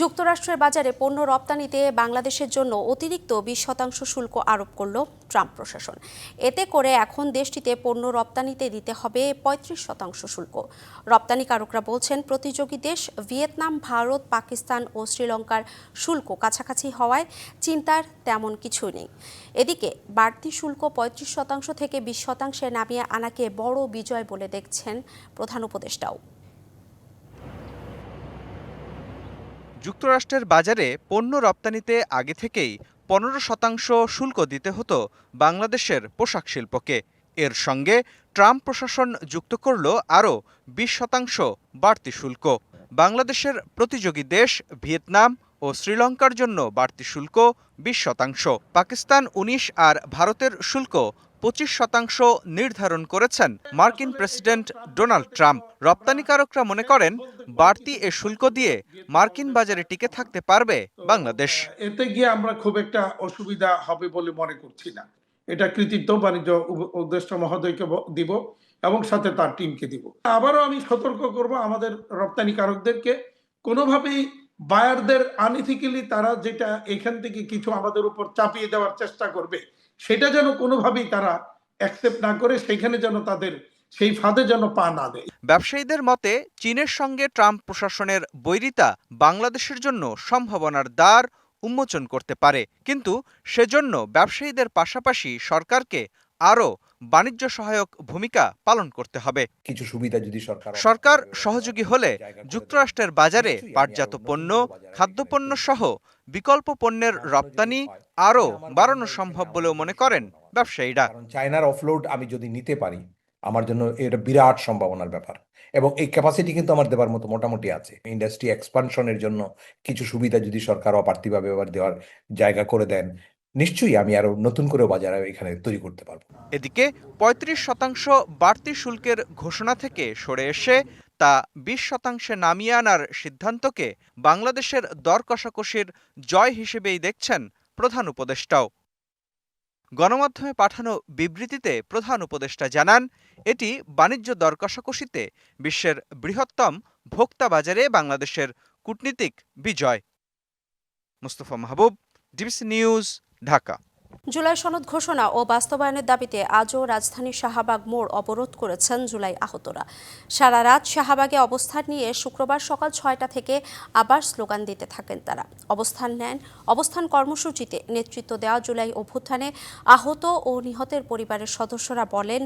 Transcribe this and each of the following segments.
যুক্তরাষ্ট্রের বাজারে পণ্য রপ্তানিতে বাংলাদেশের জন্য অতিরিক্ত বিশ শতাংশ শুল্ক আরোপ করল ট্রাম্প প্রশাসন। এতে করে এখন দেশটিতে পণ্য রপ্তানিতে দিতে হবে পঁয়ত্রিশ শতাংশ শুল্ক। রপ্তানিকারকরা বলছেন, প্রতিযোগী দেশ ভিয়েতনাম, ভারত, পাকিস্তান ও শ্রীলঙ্কার শুল্ক কাছাকাছি হওয়ায় চিন্তার তেমন কিছুই নেই। এদিকে বাড়তি শুল্ক পঁয়ত্রিশ শতাংশ থেকে বিশ শতাংশে নামিয়ে আনাকে বড় বিজয় বলে দেখছেন প্রধান উপদেষ্টাও। যুক্তরাষ্ট্রের বাজারে পণ্য রপ্তানিতে আগে থেকেই পনেরো শতাংশ শুল্ক দিতে হতো বাংলাদেশের পোশাক শিল্পকে। এর সঙ্গে ট্রাম্প প্রশাসন যুক্ত করল আরও বিশ শতাংশ বাড়তি শুল্ক। বাংলাদেশের প্রতিযোগী দেশ ভিয়েতনাম ও শ্রীলঙ্কার জন্য বাড়তি শুল্ক বিশ শতাংশ। পাকিস্তান, উনিশ আর ভারতের শুল্ক পঁচিশ শতাংশ নির্ধারণ করেছেন মার্কিন প্রেসিডেন্ট ডোনাল্ড ট্রাম্প। রপ্তানিকারকরা মনে করেন, বাড়তি এ শুল্ক দিয়ে মার্কিন বাজারে টিকে থাকতে পারবে বাংলাদেশ। এতে গিয়ে আমরা খুব একটা অসুবিধা হবে বলে মনে করছি না। এটা কৃতিত্ব বাণিজ্য উপদেষ্টা মহোদয়কে দিব এবং সাথে তার টিমকে দিব। আবারও আমি সতর্ক করব আমাদের রপ্তানিকারকদেরকে। কোনোভাবেই বায়ারদের আনইথিক্যালি তারা যেটা এখান থেকে কিছু আমাদের উপর চাপিয়ে দেওয়ার চেষ্টা করবে সেটা যেন কোনোভাবেই তারা অ্যাকসেপ্ট না করে, সেইখানে যেন তাদের সেই ফাঁদে যেন পা না দেয়। ব্যবসায়ীদের মতে, চীনের সঙ্গে ট্রাম্প প্রশাসনের বৈরিতা বাংলাদেশের জন্য সম্ভাবনার দ্বার উন্মোচন করতে পারে। কিন্তু সেজন্য ব্যবসায়ীদের পাশাপাশি সরকারকে আরও বাণিজ্য সহায়ক ভূমিকা পালন করতে হবে। কিছু সুবিধা যদি সরকার সরকার সহযোগী হলে যুক্তরাষ্ট্রের বাজারে পাটজাত পণ্য খাদ্যপণ্য সহ বিকল্প পণ্যের রপ্তানি আরও বাড়ানো সম্ভব বলেও মনে করেন ব্যবসায়ীরা। চায়নার অফলোড আমি যদি নিতে পারি আমার জন্য এটা বিরাট সম্ভাবনার ব্যাপার। এবং এই ক্যাপাসিটি কিন্তু আমার দেওয়ার মতো মোটামুটি আছে। ইন্ডাস্ট্রি এক্সপানশনের জন্য কিছু সুবিধা যদি সরকার অপার্থিভাবে এবার দেওয়ার জায়গা করে দেন নিশ্চয়ই আমি আরও নতুন করে বাজার এখানে তৈরি করতে পারব। এদিকে ৩৫ শতাংশ বাড়তি শুল্কের ঘোষণা থেকে সরে এসে তা বিশ শতাংশে নামিয়ে আনার সিদ্ধান্তকে বাংলাদেশের দর কষাকষির জয় হিসেবেই দেখছেন প্রধান উপদেষ্টাও। গণমাধ্যমে পাঠানো বিবৃতিতে প্রধান উপদেষ্টা জানান, এটি বাণিজ্য দর কষাকষিতে বিশ্বের বৃহত্তম ভোক্তা বাজারে বাংলাদেশের কূটনীতিক বিজয়। Mustafa Mahbub, DBC news Dhaka. July সনদ ঘোষণা ও বাস্তবায়নের দাবিতে আজও রাজধানীর শাহবাগ মোড় অবরোধ করেছেন জুলাই আহতরা। সারা রাত শাহবাগে অবস্থান নিয়ে শুক্রবার সকাল ছয়টা থেকে আবার স্লোগান দিতে থাকেন তারা। অবস্থান নেন, অবস্থান কর্মসূচিতে নেতৃত্ব দেওয়া জুলাই অভ্যুত্থানে আহত ও নিহতের পরিবারের সদস্যরা বলেন,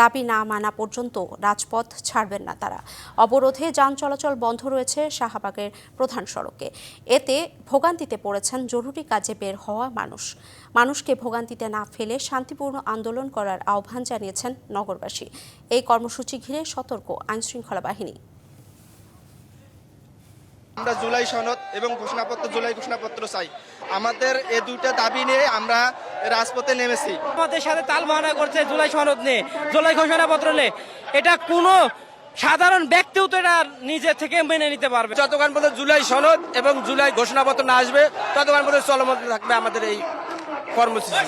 দাবি না মানা পর্যন্ত রাজপথ ছাড়বেন না তারা। অবরোধে যান চলাচল বন্ধ রয়েছে শাহবাগের প্রধান সড়কে। এতে ভোগান্তিতে পড়েছেন জরুরি কাজে বের হওয়া মানুষ। মানুষকে ভোগান্তিতে না ফেলে শান্তিপূর্ণ আন্দোলন করার আহ্বান জানিয়েছেন নগরবাসী। এই কর্মসূচি ঘিরে সতর্ক আইনশৃঙ্খলা বাহিনী। আমরা জুলাই সনদ এবং ঘোষণাপত্র জুলাই ঘোষণাপত্র চাই। আমাদের এই দুইটা দাবি নিয়ে আমরা রাজপথে নেমেছি। আমাদের সাথে তাল বাহানা করছে জুলাই সনদ নিয়ে জুলাই ঘোষণাপত্র নিয়ে। এটা কোনো সাধারণ ব্যক্তিও তো এটা নিজে থেকে মেনে নিতে পারবে যতক্ষণ পর্যন্ত জুলাই সনদ এবং জুলাই ঘোষণাপত্র না আসবে ততক্ষণ পর্যন্ত চলমান থাকবে আমাদের এই কর্মসূচি।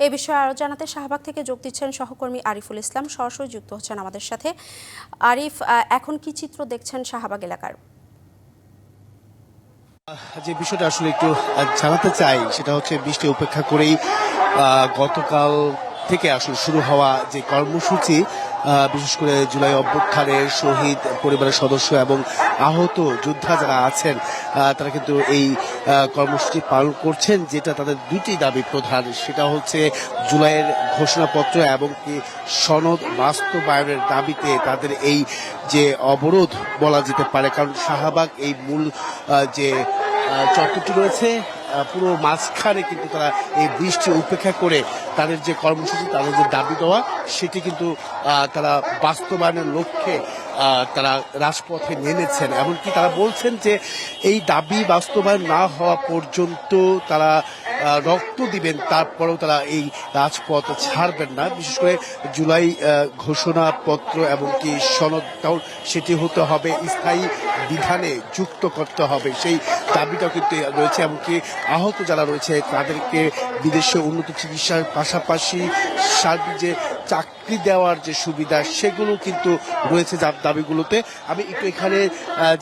এ বিষয়ে আরও জানাতে শাহবাগ থেকে যোগ দিচ্ছেন সহকর্মী আরিফুল ইসলাম। সরাসরি যুক্ত হচ্ছেন আমাদের সাথে। আরিফ এখন কি চিত্র দেখছেন শাহবাগ এলাকার? যে বিষয়টা আসলে একটু জানাতে চাই সেটা হচ্ছে বৃষ্টি উপেক্ষা করেই আহ, গতকাল থেকে আসলে শুরু হওয়া যে কর্মসূচি বিশেষ করে জুলাই অভ্যুত্থানের শহীদ পরিবারের সদস্য এবং আহত যোদ্ধা যারা আছেন তারা কিন্তু এই কর্মসূচি পালন করছেন, যেটা তাদের দুটি দাবি প্রধান। সেটা হচ্ছে জুলাইয়ের ঘোষণাপত্র এবং কি সনদ বাস্তবায়নের দাবিতে তাদের এই যে অবরোধ বলা যেতে পারে। কারণ শাহবাগ এই মূল যে চত্বরটি রয়েছে পুরো মাঝখানে কিন্তু তারা এই বৃষ্টি উপেক্ষা করে তাদের যে কর্মসূচি, তাদের যে দাবি দেওয়া, সেটি কিন্তু তারা বাস্তবায়নের লক্ষ্যে তারা রাজপথে নেমেছেন। এমনকি তারা বলছেন যে, এই দাবি বাস্তবায়ন না হওয়া পর্যন্ত তারা রক্ত দিবেন, তারপরেও তারা এই রাজপথ ছাড়বেন না। বিশেষ করে জুলাই ঘোষণাপত্র এবং কি সনদটাও সেটি হতে হবে। স্থায়ী বিধানে যুক্ত করতে হবে। সেই দাবিটাও কিন্তু রয়েছে। এমনকি আহত যারা রয়েছে, তাদেরকে বিদেশে উন্নত চিকিৎসার পাশাপাশি সার্বিক যে চাকরি দেওয়ার যে সুবিধা, সেগুলো কিন্তু রয়েছে যার দাবিগুলোতে। আমি একটু এখানে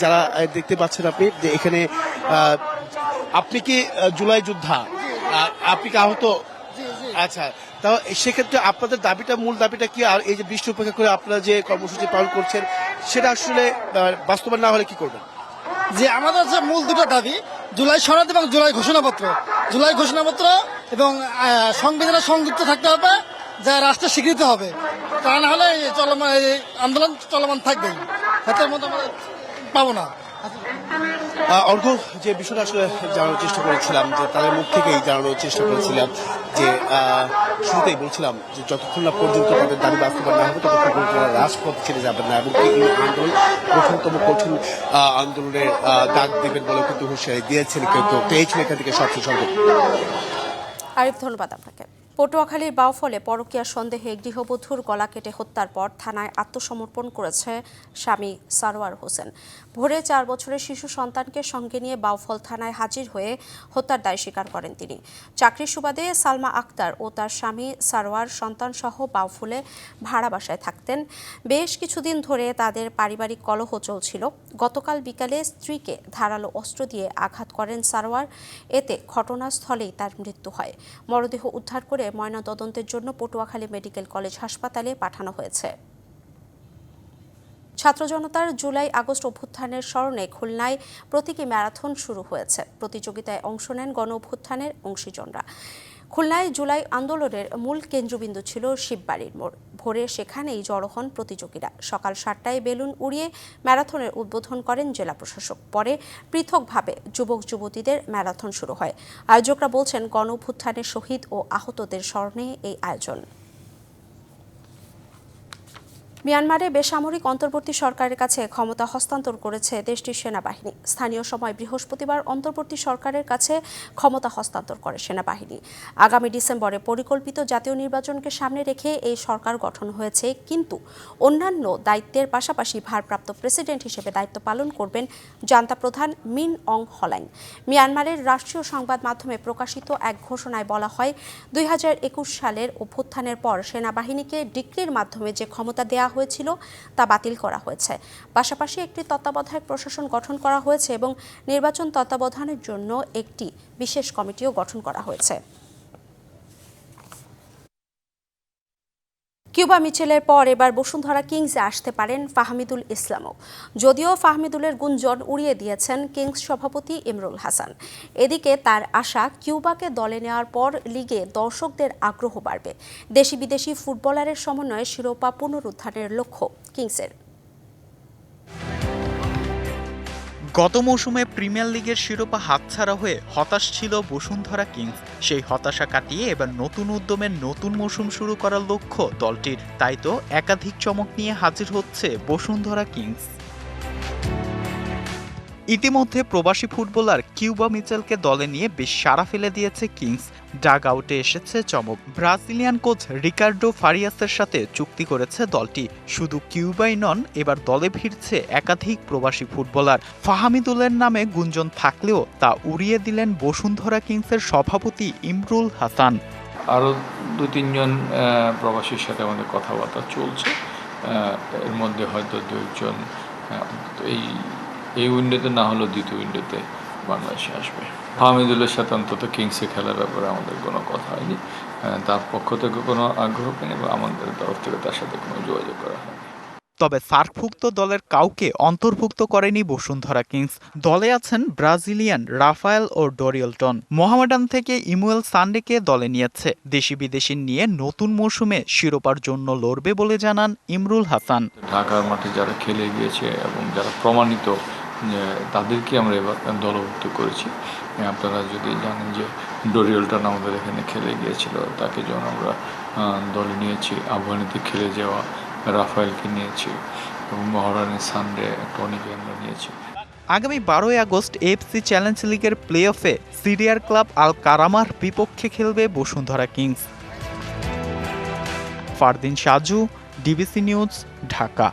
যারা দেখতে পাচ্ছেন আপনি, যে এখানে আপনি কি জুলাই যোদ্ধা? আপনি কি আহত? আচ্ছা তা সেক্ষেত্রে আপনাদের দাবিটা মূল দাবিটা কি? আর এই যে বৃষ্টি উপেক্ষা করে আপনারা যে কর্মসূচি পালন করছেন সেটা আসলে বাস্তবায়ন না হলে কি করবেন? যে আমাদের যে মূল দুটো দাবি জুলাই সনদ এবং জুলাই ঘোষণাপত্র। জুলাই ঘোষণাপত্র এবং সংবিধানে সংযুক্ত থাকতে হবে যা রাষ্ট্রের স্বীকৃত হবে। তা না হলে চলমান আন্দোলন চলমান থাকবেই। হাতের মতো আমরা পাবো না। অর্ঘ, যে বিষয়টা আসলে জানানোর চেষ্টা করেছিলাম, যে তাদের মুখ থেকেই জানানোর চেষ্টা করেছিলাম, যে শুরুতেই বলছিলাম যে যতক্ষণ না পর্যন্ত তাদের দাবি বাস্তবায়ন না হবে, ততক্ষণ পর্যন্ত তারা রাজপথ ছেড়ে যাবেন না। এবং এই আন্দোলন কঠিনতম কঠিন আন্দোলনের ডাক দেবেন বলে কিন্তু হুঁশিয়ারি দিয়েছেন কেউ কেউ। ছিল এখান থেকে সবচেয়ে সর্ব আরিফ, ধন্যবাদ আপনাকে। পটুয়াখালীর বাউফলে পরকীয়া সন্দেহে গৃহবধূর গলা কেটে হত্যার পর থানায় আত্মসমর্পণ করেছে স্বামী সারোয়ার হোসেন। ভোরে চার বছরের শিশু সন্তানকে সঙ্গে নিয়ে বাউফল থানায় হাজির হয়ে হত্যার দায় স্বীকার করেন তিনি। চাকরির সুবাদে সালমা আক্তার ও তার স্বামী সারোয়ার সন্তানসহ বাউফলে ভাড়া বাসায় থাকতেন। বেশ কিছুদিন ধরে তাদের পারিবারিক কলহ চলছিল। গতকাল বিকালে স্ত্রীকে ধারালো অস্ত্র দিয়ে আঘাত করেন সারোয়ার। এতে ঘটনাস্থলেই তার মৃত্যু হয়। মরদেহ উদ্ধার করে ময়নাতদন্তের জন্য পটুয়াখালী মেডিকেল কলেজ হাসপাতালে পাঠানো হয়েছে। ছাত্র জনতার জুলাই আগস্ট অভ্যুত্থানের স্মরণে খুলনায় প্রতীকী ম্যারাথন শুরু হয়েছে। প্রতিযোগিতায় অংশ নেন গণ অভ্যুত্থানের অংশীজনরা। খুলনায় জুলাই আন্দোলনের মূল কেন্দ্রবিন্দু ছিল শিববাড়ির মোড়। ভোরে সেখানেই জড়ো হন প্রতিযোগীরা। সকাল সাতটায় বেলুন উড়িয়ে ম্যারাথনের উদ্বোধন করেন জেলা প্রশাসক। পরে পৃথকভাবে যুবক যুবতীদের ম্যারাথন শুরু হয়। আয়োজকরা বলছেন গণ শহীদ ও আহতদের স্মরণে এই আয়োজন। মিয়ানমারে বেসামরিক অন্তর্বর্তী সরকারের কাছে ক্ষমতা হস্তান্তর করেছে দেশটির সেনাবাহিনী। স্থানীয় সময় বৃহস্পতিবার অন্তর্বর্তী সরকারের কাছে ক্ষমতা হস্তান্তর করে সেনাবাহিনী। আগামী ডিসেম্বরে পরিকল্পিত জাতীয় নির্বাচনকে সামনে রেখে এই সরকার গঠন হয়েছে, কিন্তু অন্যান্য দায়িত্বের পাশাপাশি ভারপ্রাপ্ত প্রেসিডেন্ট হিসেবে দায়িত্ব পালন করবেন জান্তা প্রধান মিন অং হলাইন। মিয়ানমারের রাষ্ট্রীয় সংবাদ মাধ্যমে প্রকাশিত এক ঘোষণায় বলা হয়, দুই হাজার একুশ সালের অভ্যুত্থানের পর সেনাবাহিনীকে ডিক্রির মাধ্যমে যে ক্ষমতা দেয়া হয়েছিল, তা বাতিল করা হয়েছে। পাশাপাশি একটি তত্ত্বাবধায়ক প্রশাসন গঠন করা হয়েছে এবং নির্বাচন তত্ত্বাবধানের জন্য একটি বিশেষ কমিটিও গঠন করা হয়েছে। কিউবা মিচেলের পর এবার বসুন্ধরা কিংসে আসতে পারেন ফাহমিদুল ইসলামও। যদিও ফাহমিদুলের গুঞ্জন উড়িয়ে দিয়েছেন কিংস সভাপতি ইমরুল হাসান। এদিকে তার আশা, কিউবাকে দলে নেওয়ার পর লিগে দর্শকদের আগ্রহ বাড়বে। দেশি বিদেশি ফুটবলারের সমন্বয়ে শিরোপা পুনরুদ্ধারের লক্ষ্য কিংসের। গত মৌসুমে প্রিমিয়ার লিগের শিরোপা হাতছাড়া হয়ে হতাশ ছিল বসুন্ধরা কিংস। সেই হতাশা কাটিয়ে এবার নতুন উদ্যমের নতুন মৌসুম শুরু করার লক্ষ্য দলটির। তাই তো একাধিক চমক নিয়ে হাজির হচ্ছে বসুন্ধরা কিংস। ইতিমধ্যে প্রবাসী ফুটবলার কিউবা মিচেলকে দলে নিয়ে বেশ সাড়া ফেলে দিয়েছে কিংস। ডাগ আউটে এসেছে চমক। ব্রাজিলিয়ান কোচ রিকার্ডো ফারিয়াসের সাথে চুক্তি করেছে দলটি। শুধু কিউবাই নন এবার দলে ফিরছে একাধিক প্রবাসী ফুটবলার। ফাহামিদুলের নামে গুঞ্জন থাকলেও তা উড়িয়ে দিলেন বসুন্ধরা কিংসের সভাপতি ইমরুল হাসান। আরও দু তিনজন প্রবাসীর সাথে আমাদের কথাবার্তা চলছে। এর মধ্যে হয়তো দু একজন আহ, অন্তত এই এই উইন্ডোতে না হলেও দ্বিতীয় উইন্ডোতে বাংলাদেশে আসবে। হামিদুলের সাথে অন্তত কিংসে খেলার ব্যাপারে আমাদের কোনো কথা হয়নি। তার পক্ষ থেকে কোনো আগ্রহ নেই বা আমাদের তরফ থেকে তার সাথে কোনো যোগাযোগ করা হয়নি। তবে সার্কভুক্ত দলের কাউকে অন্তর্ভুক্ত করেনি বসুন্ধরা কিংস দলে আছেন ব্রাজিলিয়ান রাফায়েল ও ডরিয়েলটন। মোহামেডান থেকে ইমুয়েল সান্ডেকে দলে নিয়েছে। দেশি বিদেশি নিয়ে নতুন মৌসুমে শিরোপার জন্য লড়বে বলে জানান ইমরুল হাসান। ঢাকার মাঠে যারা খেলে গিয়েছে এবং যারা প্রমাণিত তাদেরকে আমরা এবার দলভুক্ত করেছি। আপনারা যদি জানেন যে ডোরিয়েলটন আমাদের এখানে খেলে গিয়েছিল, তাকে যখন আমরা দলে নিয়েছি আফগানিতে খেলে যাওয়া রাফায়েলকে নিয়েছি এবং মহারানের সানডে টনিকে আমরা নিয়েছি। আগামী বারোই আগস্ট এফসি চ্যালেঞ্জ লিগের প্লে অফে সিরিয়ার ক্লাব আল কারামার বিপক্ষে খেলবে Bashundhara kings. Fardin Saju DBC news Dhaka.